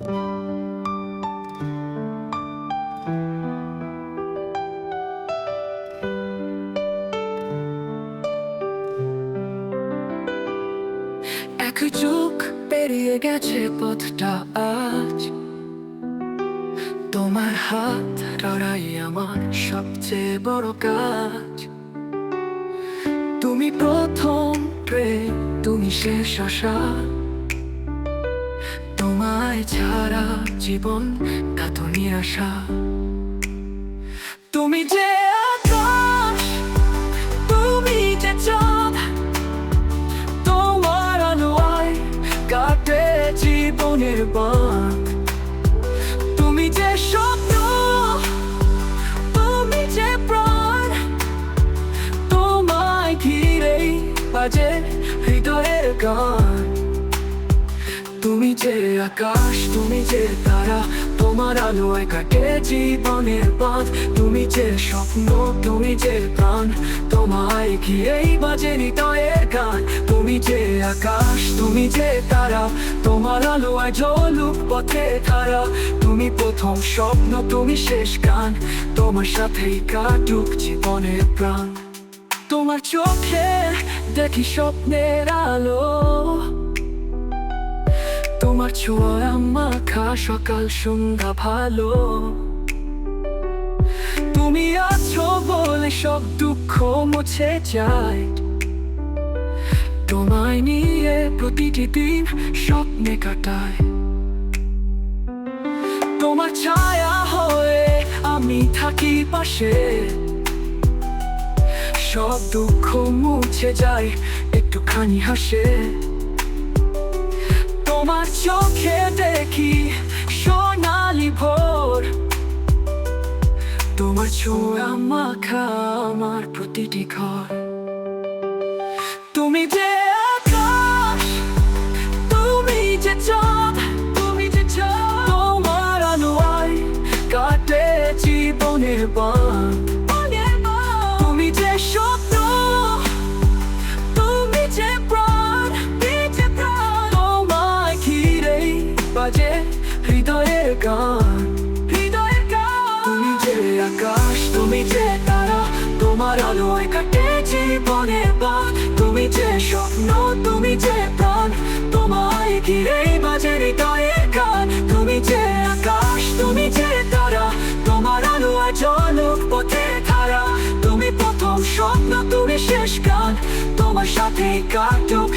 এক যুগ পেরিয়ে গেছে পথটা আজ। তোমার হাত ধরাই আমার সবচেয়ে বড় কাজ। তুমি প্রথম প্রেম, তুমি শেষ আশা। তোমায় ছাড়া জীবন এত নিরাশা তুমি যে তুমি তোমার আলোয় কাটে জীবনের তুমি যে স্বপ্ন, তুমি যে প্রাণ, তোমায় ঘিরেই বাজে হৃদয়ের গান। তুমি যে আকাশ, তুমি যে তারা, তোমার আলোয় কাটে জীবনের বাঁধ তুমি যে স্বপ্ন, তুমি যে প্রাণ, তোমায় ঘিরেই বাজে হৃদয়ের গান। তুমি যে আকাশ, তুমি যে তারা, তোমার আলোয় জলুক পথে তারা। তুমি প্রথম স্বপ্ন, তুমি শেষ গান, তোমার সাথেই কাটুক জীবনের প্রাণ। তোমার চোখে দেখি স্বপ্নের আলো। তোমার ছোঁয়া মাখা সকাল, সন্ধ্যা ভালো। তুমি আছো বলে সব দুঃখ মুছে যায়। তোমায় নিয়ে প্রতিটি দিন স্বপ্নে কাটায়। তোমার ছায়া হয়ে আমি থাকি পাশে। সব দুঃখ মুছে যায়, একটুখানি হাসে। তোমার চোখে দেখি সোনালি ভোর। তোমার ছোঁয়া মাখা আমার প্রতিটি ঘর। তুমি যে জীবনের বান তুমি যে স্বপ্ন, তুমি যে প্রাণ। তোমায় ঘিরেই বাজে হৃদয়ের গান। তুমি যে আকাশ, তুমি যে তারা। তোমার আলো জলক পথে ধারা। তুমি প্রথম স্বপ্ন, তুমি শেষ গান। তোমার সাথে কাটুক